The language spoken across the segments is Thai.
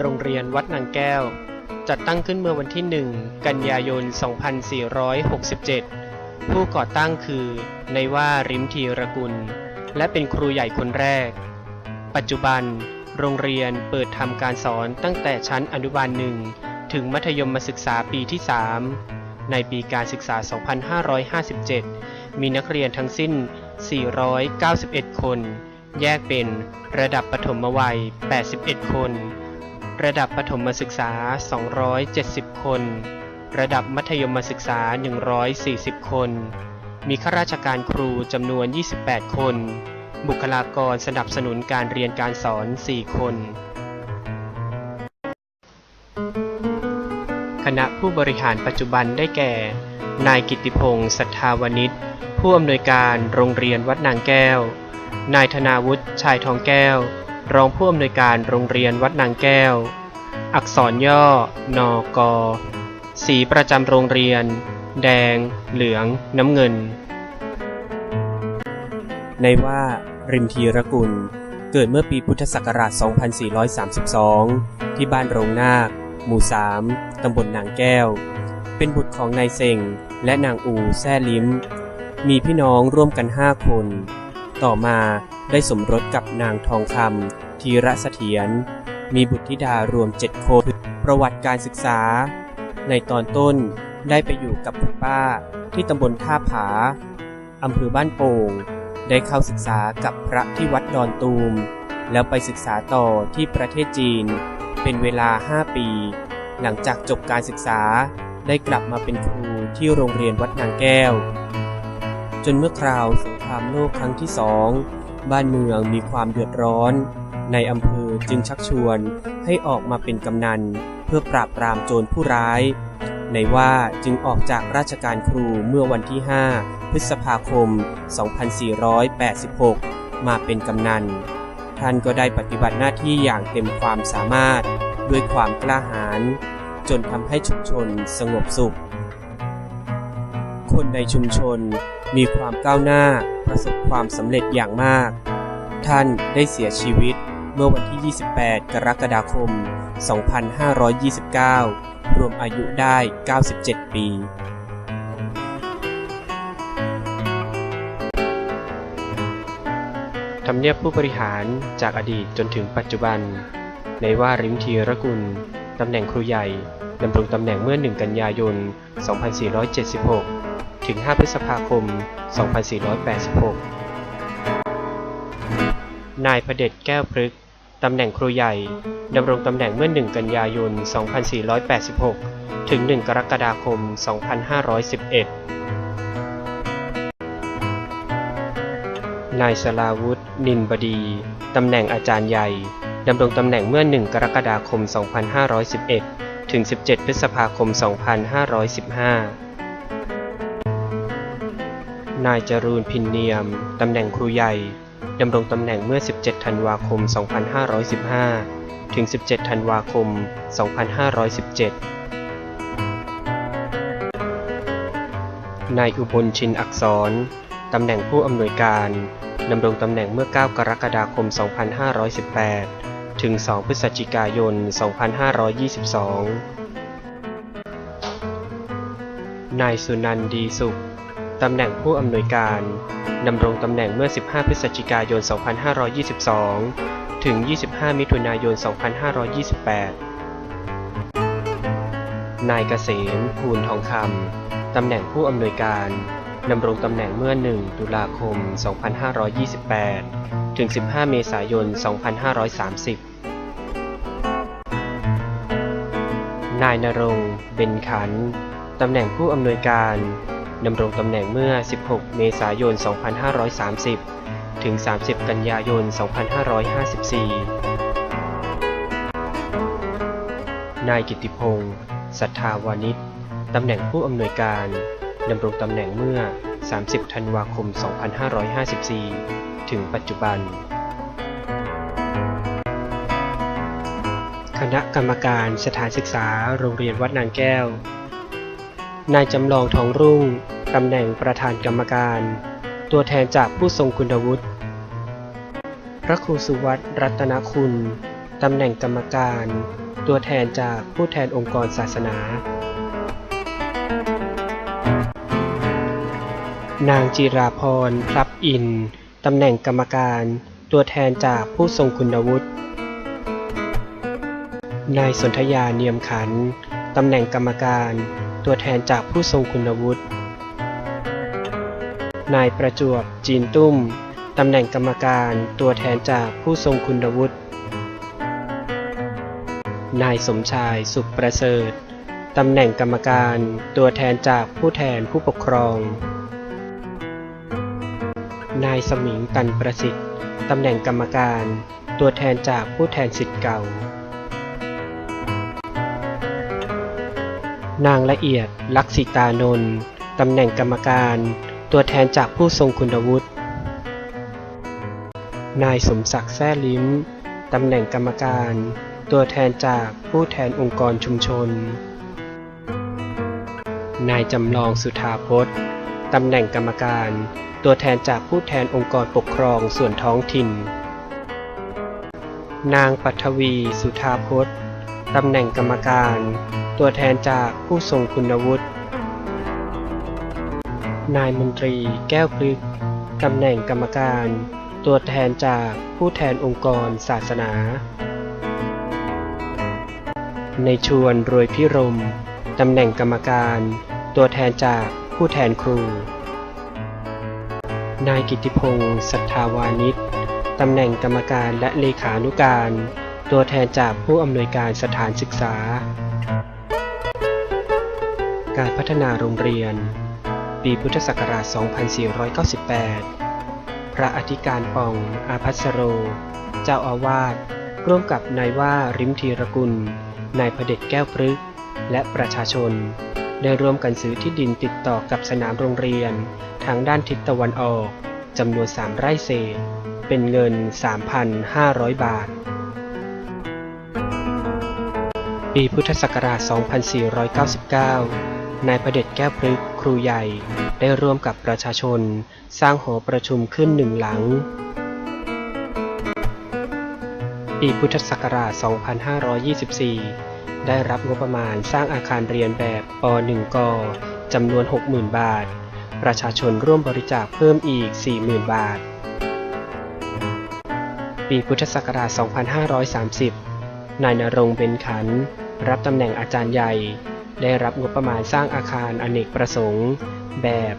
โรงเรียนวัดนางแก้ว จัดตั้งขึ้นเมื่อวันที่ 1 กันยายน 2467 ผู้ก่อตั้งคือในว่าริมทีรกุล และเป็นครูใหญ่คนแรก ปัจจุบัน โรงเรียนเปิดทำการสอนตั้งแต่ชั้นอนุบาลหนึ่งถึงมัธยมศึกษาปีที่ 3 ในปีการศึกษา 2557 มีนักเรียนทั้งสิ้น 491 คน แยกเป็นระดับปฐมวัย 81 คน ระดับประถมศึกษา 270 คน ระดับมัธยมศึกษา 140 คน มีข้าราชการครูจำนวน 28 คน บุคลากรสนับสนุนการเรียนการสอน 4 คน คณะผู้บริหารปัจจุบันได้แก่ นายกิตติพงศ์สัทธาวนิชผู้อำนวยการโรงเรียนวัดนางแก้ว นายธนาวุฒิชายทองแก้ว รองผู้อำนวยการโรงเรียนวัดนางแก้ว อักษรย่อ นก สีประจำโรงเรียน แดง เหลือง น้ำเงิน ในว่า ริมทีรกุล เกิดเมื่อปีพุทธศักราช 2432 ที่บ้านโรงนาค หมู่ 3 ตำบลนางแก้ว เป็นบุตรของนายเซงและนางอูแซ่ลิ้ม มีพี่น้องร่วมกัน 5 คน ต่อมา ได้สมรสกับนางทองคำธีระเสถียร มีบุตรธิดารวม7คน ประวัติการศึกษา ในตอนต้นได้ไปอยู่กับคุณป้าที่ตำบลท่าผา อำเภอบ้านโป่ง ได้เข้าศึกษากับพระที่วัดดอนตูม แล้วไปศึกษาต่อที่ประเทศจีน เป็นเวลา 5 ปี หลังจากจบการศึกษาได้กลับมาเป็นครูที่โรงเรียนวัดนางแก้ว จนเมื่อคราวสงครามโลกครั้งที่สอง บ้านเมืองมีความเดือดร้อน ในอำเภอจึงชักชวนให้ออกมาเป็นกำนัน เพื่อปราบปรามโจรผู้ร้าย ในว่าจึงออกจากราชการครูเมื่อวันที่ 5 พฤษภาคม 2486 มาเป็นกำนัน ท่านก็ได้ปฏิบัติหน้าที่อย่างเต็มความสามารถด้วยความกล้าหาญจนทำให้ชุมชนสงบสุข คนในชุมชน มีความก้าวหน้าประสบความสำเร็จอย่างมาก ท่านได้เสียชีวิตเมื่อวันที่ 28 กรกฎาคม 2529 รวมอายุได้ 97 ปีทำเนียบผู้บริหารจากอดีตจนถึงปัจจุบัน ในว่าริมทีรกุล ตำแหน่งครูใหญ่ ดำรงตำแหน่งเมื่อ 1 กันยายน 2476 ถึง 5 พฤษภาคม 2486 นายพเด็จแก้วพฤกษ์ตำแหน่งครูใหญ่ ดำรงตำแหน่งเมื่อ 1 กันยายน 2486 ถึง 1 กรกฎาคม 2511 นายสลาวุธ นินบดี ตำแหน่งอาจารย์ใหญ่ ดำรงตำแหน่งเมื่อ 1 กรกฎาคม 2511 ถึง 17 พฤษภาคม 2515 นายจรูนพินเนียม ตำแหน่งครูใหญ่ ดำรงตำแหน่งเมื่อ 17 ธันวาคม 2515 ถึง 17 ธันวาคม 2517 นายอุบลชินอักษร ตำแหน่งผู้อำนวยการ ดำรงตำแหน่งเมื่อ 9 กรกฎาคม 2518 ถึง 2 พฤศจิกายน 2522นายสุนันท์ดีสุข ตำแหน่งผู้อำนวยการ ดำรงตำแหน่งเมื่อ 15 พฤศจิกายน 2522 ถึง 25 มิถุนายน 2528 นายเกษมภูลทองคำ ตำแหน่งผู้อำนวยการ ดำรงตำแหน่งเมื่อ 1 ตุลาคม 2528 ถึง 15 เมษายน 2530นายนรงเบนขัน ตำแหน่งผู้อำนวยการ ดำรงตำแหน่งเมื่อ 16 เมษายน 2530 ถึง 30 กันยายน 2554 นายกิติพงศ์สัทธาวานิชตำแหน่งผู้อำนวยการดำรงตำแหน่งเมื่อ 30 ธันวาคม 2554 ถึงปัจจุบัน คณะกรรมการสถานศึกษาโรงเรียนวัดนางแก้ว นายจำลองทองรุ่ง ตำแหน่งประธานกรรมการ ตัวแทนจากผู้ทรงคุณวุฒิ พระครูสุวัตรัตนคุณ ตำแหน่งกรรมการ ตัวแทนจากผู้แทนองค์กรศาสนา นางจิราพรพลับอิน ตำแหน่งกรรมการ ตัวแทนจากผู้ทรงคุณวุฒิ นายสนธยาเนียมขัน ตำแหน่งกรรมการตัวแทนจากผู้ทรงคุณวุฒิ นายประจวบ จีนตุ้ม ตำแหน่งกรรมการตัวแทนจากผู้ทรงคุณวุฒิ นายสมชายสุขประเสริฐ ตำแหน่งกรรมการตัวแทนจากผู้แทนผู้ปกครอง นายสมิงตันประสิทธิ์ ตำแหน่งกรรมการ ตัวแทนจากผู้แทนสิทธิ์เก่า นางละเอียดลักษิตานนท์ตำแหน่งกรรมการ ตัวแทนจากผู้ทรงคุณวุฒิ นายสมศักดิ์แซ่ลิ้ม ตำแหน่งกรรมการ ตัวแทนจากผู้แทนองค์กรชุมชน นายจำลองสุธาพจน์ ตำแหน่งกรรมการ ตัวแทนจากผู้แทนองค์กรปกครองส่วนท้องถิ่น นางปัทวีสุธาพจน์ ตำแหน่งกรรมการ ตัวแทนจากผู้ทรงคุณวุฒิ นายมนตรี แก้วพลึก ตำแหน่งกรรมการ ตัวแทนจากผู้แทนองค์กรศาสนา ในชวนรวยพิรม ตำแหน่งกรรมการ ตัวแทนจากผู้แทนครู นายกิติพงศ์สัทธาวานิชตำแหน่งกรรมการและเลขานุการ ตัวแทนจากผู้อำนวยการสถานศึกษา การพัฒนาโรงเรียน ปีพุทธศักราช 2498 พระอธิการปอง อาพัสโร เจ้าอาวาส ร่วมกับนายว่าริมธีรกุล นายพเด็จแก้วพฤกษ์และประชาชน ได้ร่วมกันซื้อที่ดินติดต่อกับสนามโรงเรียน ทางด้านทิศตะวันออกจำนวน 3 ไร่เศษ เป็นเงิน 3,500 บาท ปีพุทธศักราช 2499 นายพเด็จแก้วพฤกษ์ รูใหญ่ได้ร่วมกับประชาชน สร้างหอประชุมขึ้นหนึ่งหลัง ปีพุทธศักราช 2524 ได้รับงบประมาณสร้างอาคารเรียนแบบป .1 กจำนวน 60,000 บาท ประชาชนร่วมบริจาคเพิ่มอีก 40,000 บาท ปีพุทธศักราช 2530 นายนรงเบญขัน รับตำแหน่งอาจารย์ใหญ่ ได้รับงบประมาณสร้างอาคารอเนกประสงค์ แบบ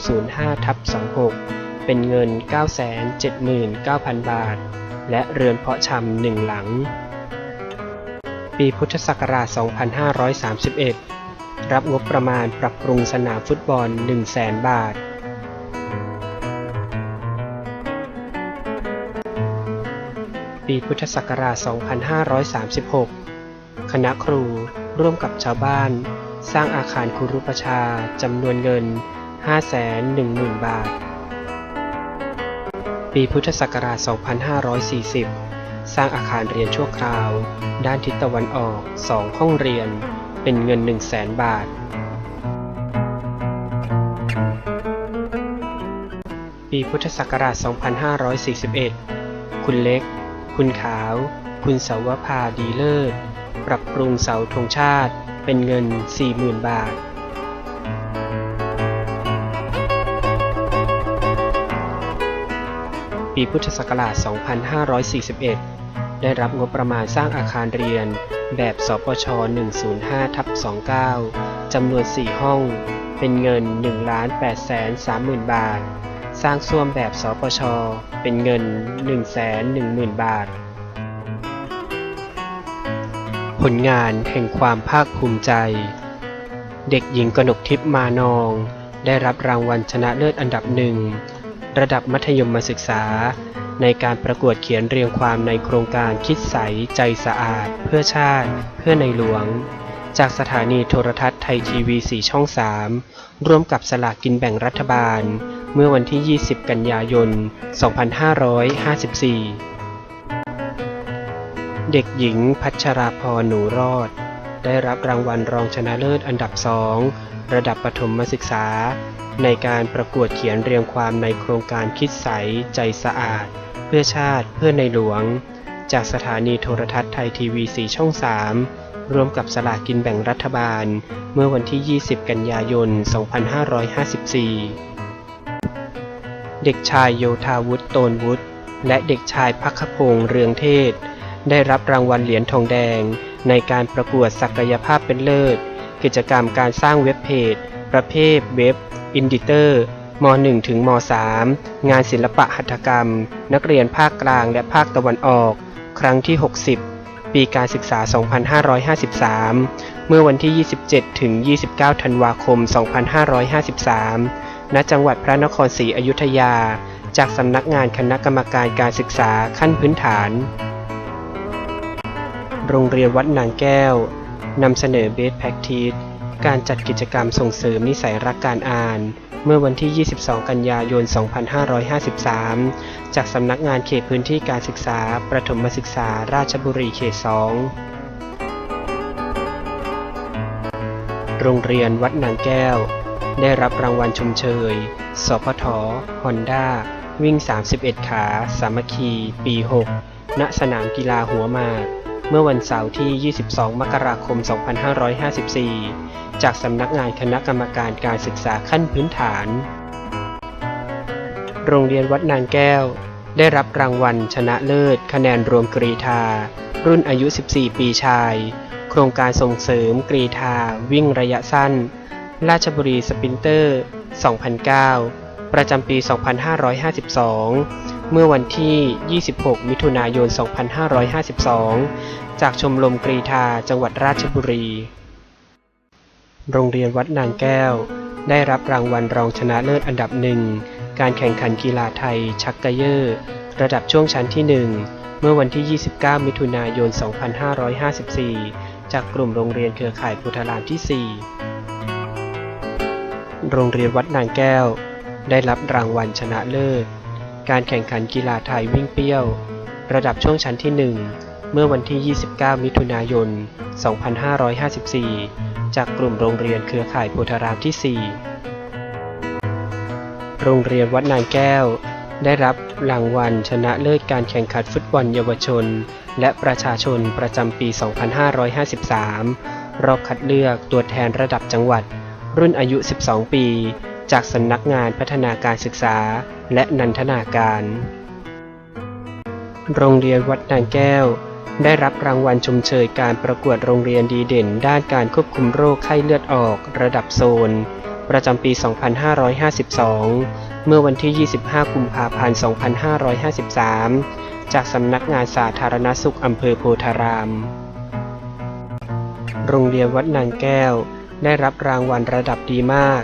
205ทับ26 เป็นเงิน 979,000 บาท และเรือนเพาะชำหนึ่งหลัง ปีพุทธศักราช 2531 รับงบประมาณปรับปรุงสนามฟุตบอล 100,000 บาทปีพุทธศักราช 2536 คณะครู ร่วมกับชาวบ้าน สร้างอาคารครูรุประชาจำนวนเงิน 510,000 บาท ปีพุทธศักราช 2540 สร้างอาคารเรียนชั่วคราว ด้านทิศตะวันออก 2 ห้องเรียน เป็นเงิน 100,000 บาท ปีพุทธศักราช 2541 คุณเล็ก คุณขาว คุณเสาวภาดีเลิศ ปรับปรุงเสาธงชาติเป็นเงิน 40,000 บาทปีพุทธศักราช 2541 ได้รับงบประมาณสร้างอาคารเรียนแบบสปช 105ทับ29 จำนวน 4 ห้อง เป็นเงิน 1 8 3 0 0 0 0 บาท สร้างส้วมแบบสปช เป็นเงิน 110,000 บาท ผลงานแห่งความภาคภูมิใจ เด็กหญิงกนกทิพย์มานอง ได้รับรางวัลชนะเลิศอันดับหนึ่ง ระดับมัธยมศึกษา ในการประกวดเขียนเรียงความในโครงการคิดใสใจสะอาด เพื่อชาติ เพื่อในหลวง จากสถานีโทรทัศน์ไทยทีวีสีช่อง 3 ร่วมกับสลากกินแบ่งรัฐบาล เมื่อวันที่ 20 กันยายน 2554 เด็กหญิงพัชราพรหนูรอด ได้รับรางวัลรองชนะเลิศอันดับสองระดับประถมศึกษา ในการประกวดเขียนเรียงความในโครงการคิดใสใจสะอาด เพื่อชาติเพื่อในหลวง จากสถานีโทรทัศน์ไทยทีวีสีช่อง 3 ร่วมกับสลากกินแบ่งรัฐบาล เมื่อวันที่ 20 กันยายน 2554 เด็กชายโยธาวุฒิโตนวุฒิและเด็กชายพักขพงษ์เรืองเทศ ได้รับรางวัลเหรียญทองแดง ในการประกวดศักยภาพเป็นเลิศ กิจกรรมการสร้างเว็บเพจ ประเภทเว็บ อินดิเตอร์ม .1 ถึงม .3 งานศิลปะหัตถกรรม นักเรียนภาคกลางและภาคตะวันออก ครั้งที่ 60 ปีการศึกษา 2553 เมื่อวันที่ 27 ถึง 29 ธันวาคม 2553 ณ จังหวัดพระนครศรีอยุธยา จากสำนักงานคณะกรรมการการศึกษาขั้นพื้นฐาน โรงเรียนวัดนางแก้วนำเสนอ Best Practice การจัดกิจกรรมส่งเสริมนิสัยรักการอ่าน เมื่อวันที่ 22 กันยายน 2553 จากสำนักงานเขตพื้นที่การศึกษา ประถมศึกษาราชบุรีเขต 2 โรงเรียนวัดนางแก้ว ได้รับรางวัลชมเชย สพทฮอนด้า วิ่ง 31 ขา สามัคคี ปี 6 ณ สนามกีฬาหัวหมาก เมื่อวันเสาร์ที่ 22 มกราคม 2554 จากสำนักงานคณะกรรมการการศึกษาขั้นพื้นฐาน โรงเรียนวัดนางแก้ว ได้รับรางวัลชนะเลิศ คะแนนรวมกรีธา รุ่นอายุ 14 ปีชาย โครงการส่งเสริมกรีธา วิ่งระยะสั้น ราชบุรีสปินเตอร์ 2009 ประจำปี 2552 เมื่อวันที่ 26 มิถุนายน 2552 จากชมรมกรีธาจังหวัดราชบุรี โรงเรียนวัดนางแก้ว ได้รับรางวัลรองชนะเลิศอันดับหนึ่ง การแข่งขันกีฬาไทยชักกะเยอร์ระดับช่วงชั้นที่ 1 เมื่อวันที่ 29 มิถุนายน 2554 จากกลุ่มโรงเรียนเครือข่ายพุทธรามที่ 4 โรงเรียนวัดนางแก้ว ได้รับรางวัลชนะเลิศ การแข่งขันกีฬาไทยวิ่งเปี้ยว ระดับช่วงชั้นที่ 1 เมื่อวันที่ 29 มิถุนายน 2554 จากกลุ่มโรงเรียนเครือข่ายโพธารามที่ 4 โรงเรียนวัดนางแก้ว ได้รับรางวัลชนะเลิศการแข่งขันฟุตบอลเยาวชน และประชาชนประจำปี 2553 รอบคัดเลือกตัวแทนระดับจังหวัด รุ่นอายุ 12 ปี จากสำนักงานพัฒนาการศึกษา และนันทนาการ โรงเรียนวัดนางแก้ว ได้รับรางวัลชมเชยการประกวดโรงเรียนดีเด่น ด้านการควบคุมโรคไข้เลือดออกระดับโซน ประจำปี 2552 เมื่อวันที่ 25 กุมภาพันธ์ 2553 จากสำนักงานสาธารณสุขอำเภอโพธาราม โรงเรียนวัดนางแก้ว ได้รับรางวัลระดับดีมาก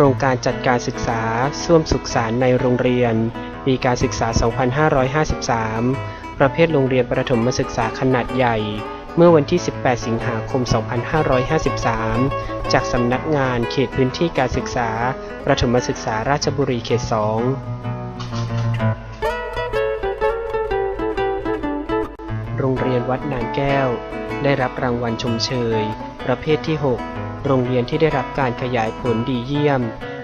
ครงการจัดการศึกษาส้วมสุขสารในโรงเรียน ปีการศึกษา 2553 ประเภทโรงเรียนประถมศึกษาขนาดใหญ่ เมื่อวันที่ 18 สิงหาคม 2553 จากสำนักงานเขตพื้นที่การศึกษา ประถมศึกษาราชบุรีเขต 2โรงเรียนวัดนางแก้ว ได้รับรางวัลชมเชย ประเภทที่ 6 โรงเรียนที่ได้รับการขยายผลดีเยี่ยม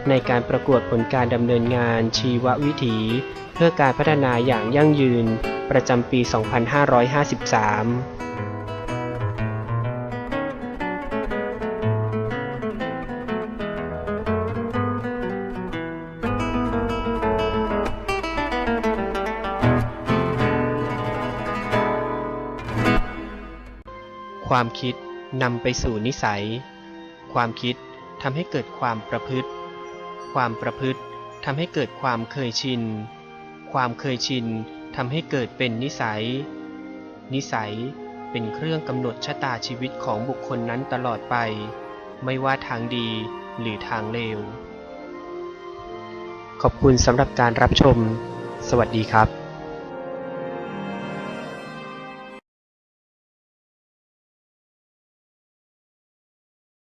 ในการประกวดผลการดำเนินงานชีววิถี เพื่อการพัฒนาอย่างยั่งยืน ประจำปี 2553ความคิดนำไปสู่นิสัย ความคิดทำให้เกิดความประพฤติ ความประพฤติทำให้เกิดความเคยชิน ความเคยชินทำให้เกิดเป็นนิสัย นิสัยเป็นเครื่องกำหนดชะตาชีวิตของบุคคลนั้นตลอดไป ไม่ว่าทางดีหรือทางเลว ขอบคุณสำหรับการรับชม สวัสดีครับ